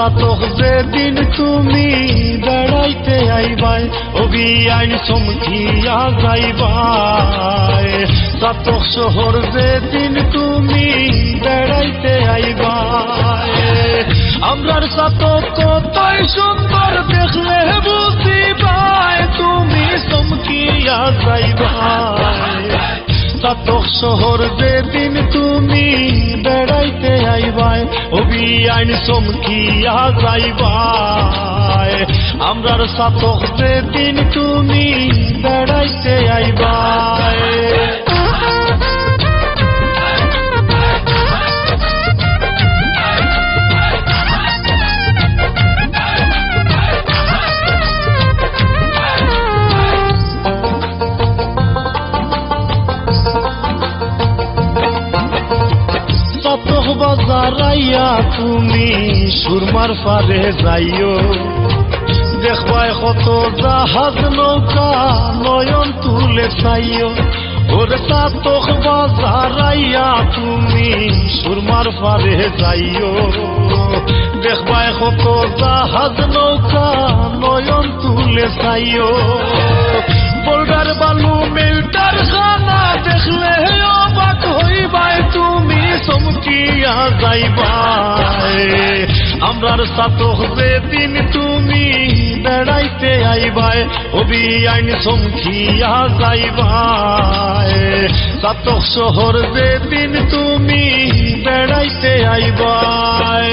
সাতক যেদিন তুমি বেড়াইতে আইবাই আইন চমকিয়া যাইবাই। সাতক শহর যেদিন তুমি বেড়াইতে আইবাই। আমরার সাতক কতই সুন্দর দেখলে বুঝিবাই, তুমি চমকিয়া যাইবাই। সাতক শহর যেদিন তুমি বেড়াইতে আইবাই আইন চমকিয়া যাইবাই আমরার সাতক দিন তুমি বেড়াইতে আইবাই। বাজারাইয়া তুমি সুরমার পারে যাইও। দেখবাই কত জাহাজ নৌকা নয়ন তুলে চাইও। ওরে সাতক বাজারাইয়া তুমি সুরমার পারে যাইও। দেখবাই কত জাহাজ নৌকা নয়ন তুলে চাইও। বোল্ডার বালু চমকিয়া যাইবাই। আমরার সাতক যেদিন তুমি বেড়াইতে আইবাই, অবি আইন চমকিয়া যাইবাই। সাতক শহর যেদিন তুমি বেড়াইতে আইবাই।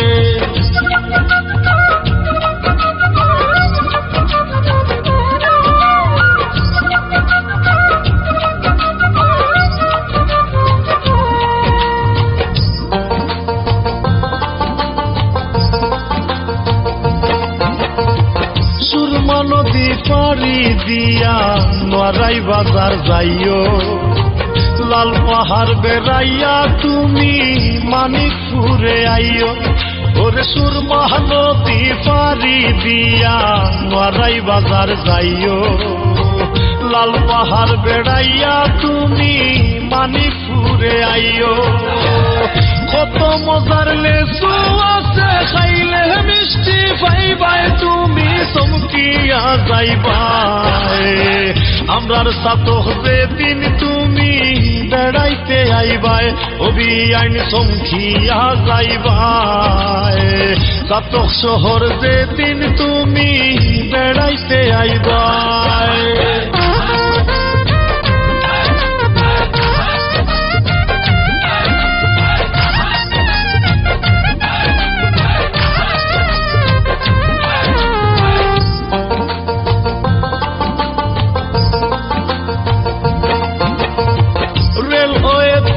নদী পাড়ি দিয়া নরাই বাজার যাইও। লাল পাহাড় বেড়াইয়া তুমি মানিকপুরে আইও। ওরে সুরমা নদী পাড়ি দিয়া নরাই বাজার যাইও। লাল পাহাড় বেড়াইয়া তুমি মানিকপুরে আইও। কত মজার লেসু চমকিয়া যাইবাই আমরার সাতক দিন তুমি বেড়াইতে আইবাই অবি আইন যাই যাইবাই। সাতক শহর যেদিন তুমি বেড়াইতে আইবাই।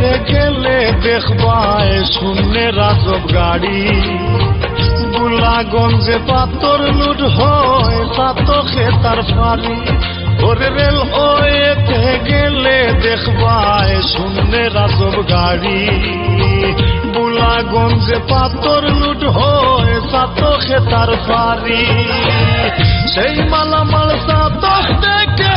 রেলওয়েতে গেলে দেখবায় শূন্যে রাজব গাড়ি। গুলাগঞ্জে পাতর লুট হয়, সাতকে তার ফারি ওরে রেলওয়েতে গেলে দেখবায় শূন্যে রাজব গাড়ি। বুলাগঞ্জে পাতর লুট হয়, সাতকে তার ফারি সেই মালামাল সাতক থেকে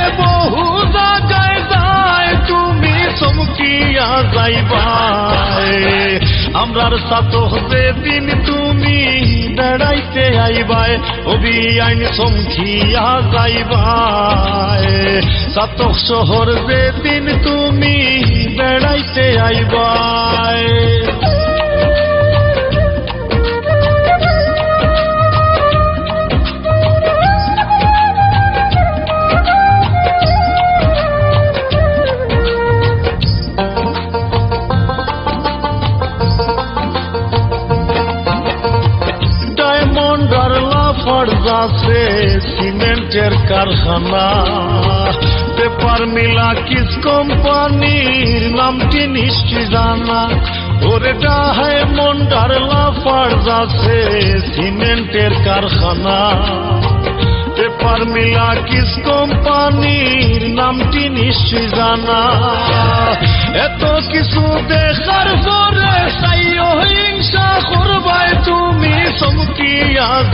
আমরার সাতক দিন তুমি বেড়াইতে আইবায় অবি আইন সমখিয়া যাইবায় সাত শহর যেদিন তুমি বেড়াইতে আইবাই লাফার যাচ্ছে সিমেন্টের কারখানা। পেপার মিলা কিস কোম্পানির নামটি নিশ্চয় জানা। ওরে ডায়মন্ড আর লাফার যাচ্ছে সিমেন্টের কারখানা। পেপার মিলা কিস কোম্পানির নামটি নিশ্চয় জানা। এত কিছু দেখার পরে সাইও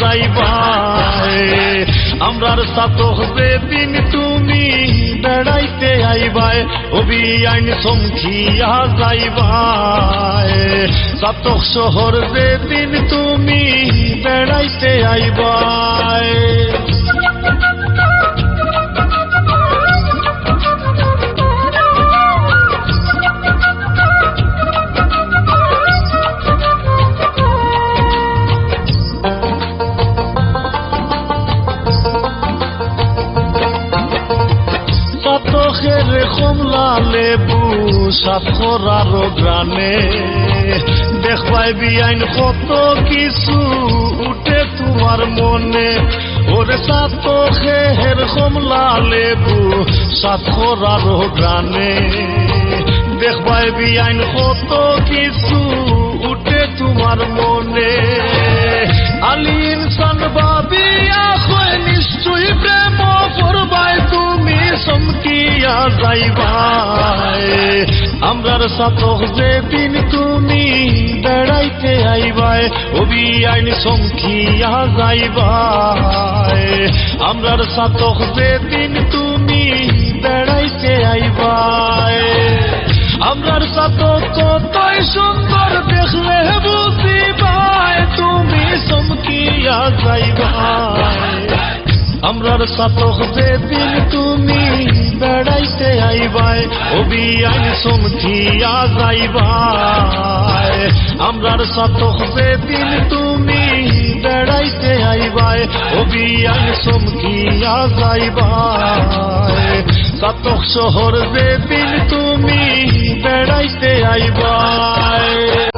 চমকিয়া যাইবাই আমরার হবে দিন তুমি বেড়াইতে আইবাই অবি আইন সমখিয়া যাইবাই সাতক শহর যে দিন তুমি বেড়াইতে আইবাই। কমলা লেবু সাতকরার গ্রানে। দেখবাই বিআইন কত কিছু উঠে তোমার মনে। ওরে সাতকের কমলা লেবু সাতকরার গ্রানে। দেখবাই বিআইন কত কিছু উঠে তোমার মনে। আলি ইনসান ভাবিয়া হয় নিশ্চয় প্রেম করবাই তুমি সমকিয়া যাইবাই আমরার যে দিন তুমি বেড়াইতে আইবাই অবি আইন সমখিয়া যাইবায়। আমরার যে দিন তুমি বেড়াইতে আইবাই আমরার সাতক কতই সুন্দর দেখলে বুঝিবাই তুমি সমকিয়া যাইবাই আমরার যে দিন তুমি বেড়াইতে আইবাই অবি আইন সমখিয়া যাইবাই আমরার সাতক যে দিন তুমি বেড়াইতে আইবাই অবি আইন সমখিয়া যাইবাই সাতক শহর যে দিন তুমি বেড়াইতে আইবাই